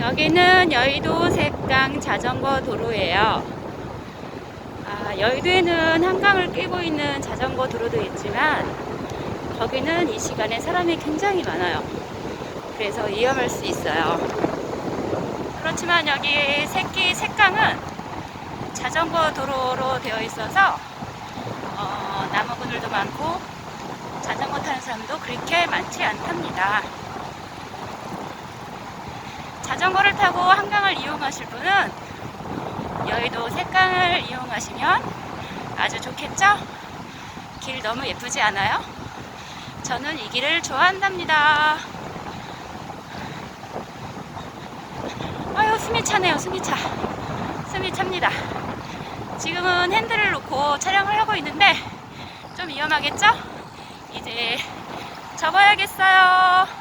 여기는 여의도 색강 자전거 도로예요. 아, 여의도에는 한강을 끼고 있는 자전거 도로도 있지만 거기는 이 시간에 사람이 굉장히 많아요. 그래서 위험할 수 있어요. 그렇지만 여기 새끼 색강은 자전거 도로로 되어 있어서 어, 나무 그늘도 많고 자전거 타는 사람도 그렇게 많지 않답니다. 자전거를 타고 한강을 이용하실 분은 여의도 색강을 이용하시면 아주 좋겠죠? 길 너무 예쁘지 않아요? 저는 이 길을 좋아한답니다. 아유, 숨이 차네요, 숨이 차. 숨이 찹니다. 지금은 핸들을 놓고 촬영을 하고 있는데 좀 위험하겠죠? 이제 접어야겠어요.